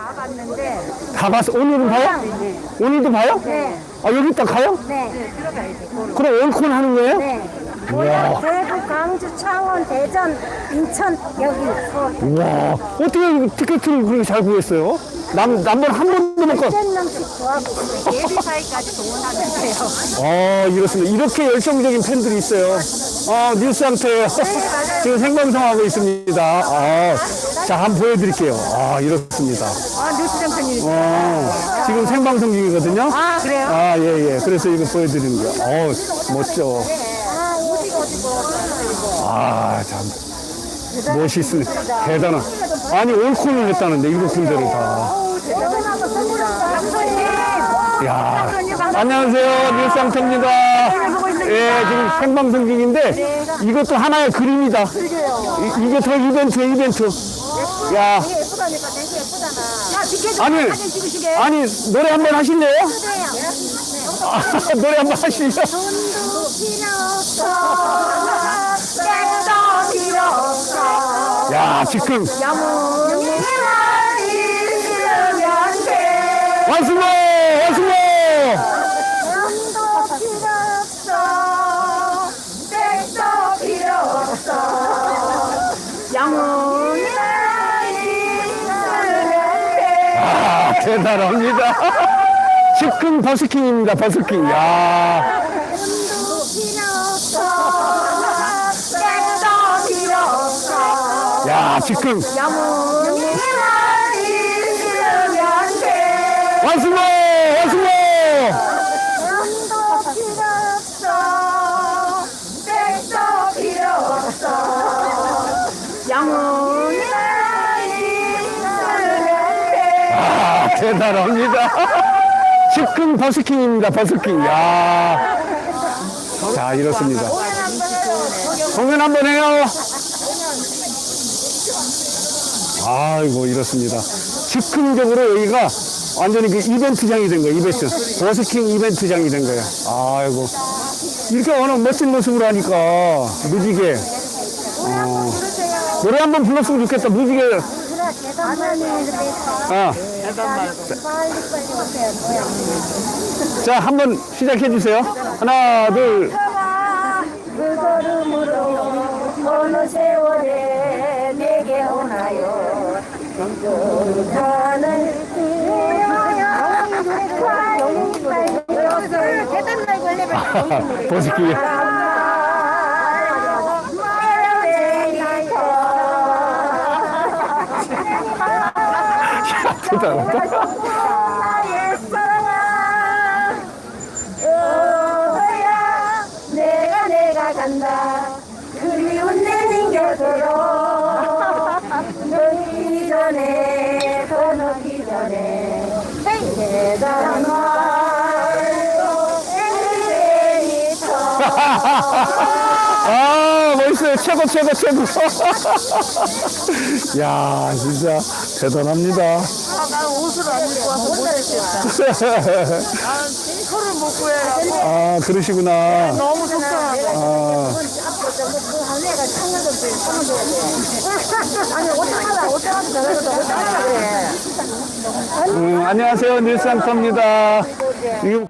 다 봤는데 다 봤어. 오늘은 봐요? 오늘도 봐요? 네. 아, 여기 있다 가요? 네. 그럼 올콘 하는 거예요? 네. 우와. 대구, 광주, 창원, 대전, 인천 여기 서울 와 어떻게 티켓을 그렇게 잘 구했어요? 남, 남번 한 번도 못 가. 100명씩 구하고 있어요. 예비 사이까지 동원하는데요. 아, 이렇습니다. 이렇게 열정적인 팬들이 있어요. 아, 뉴스한테 지금 생방송하고 있습니다. 아, 자, 한번 보여드릴게요. 아, 이렇습니다. 아, 뉴스 챔피언이. 어, 지금 생방송 중이거든요. 아, 그래요? 아, 예, 예. 그래서 이거 보여드리는 거예요. 어, 멋져. 아. 아, 참. 멋있습니다. 대단한. 아니, 올콘을 했다는데, 일곱 군데를 다. 야 안녕하세요. 뉴스상태입니다. 예, 지금 생방송 중인데, 이것도 하나의 그림이다. 이, 이게 더 이벤트, 이벤트. 야, 예쁘다니까 되게 예쁘잖아. 야, 비켜줘. 아니, 사진 찍으시게. 아니, 노래 한 번 하실래요? 아, 노래 한 번 하시죠. 돈도 필요 없어. 땡도 필요 없어. 야, 지금. 완수모! 완수모! 돈도 필요 없어. 땡도 필요 없어. 영웅 대단합니다. 즉흥 버스킹입니다, 버스킹. 야. 야, 즉흥. 돼. 완수모! 완수모! 대단합니다. 즉흥 버스킹입니다, 버스킹. 야 자, 이렇습니다. 공연 한번 해요. 아이고, 이렇습니다. 즉흥적으로 여기가 완전히 그 이벤트장이 된 거예요, 이벤트. 버스킹 이벤트장이 된 거예요. 아이고. 이렇게 워낙 멋진 모습으로 하니까, 무지개. 어, 노래 한 번 불렀으면 좋겠다, 무지개. 아. 뭐야. 자, 한 번 시작해 주세요. 하나, 둘. 그 걸음으로 어느 세월에 내게 오나요 날 걸려 내가 내가 간다 그리운 내 전에 넣기 전에 대단한 말로 엘리베이터 아, 멋있어요. 최고, 최고, 최고. 야, 진짜 대단합니다. 난 옷을 안 입고 와서 못 했겠다. 난 핑크를 못 구해가지고 아, 그러시구나. 너무 속상하고. 아, 아니 어떡하나 어떡하나 저러서 어떡하나 그래 음, 안녕하세요. 뉴스안터입니다. 지금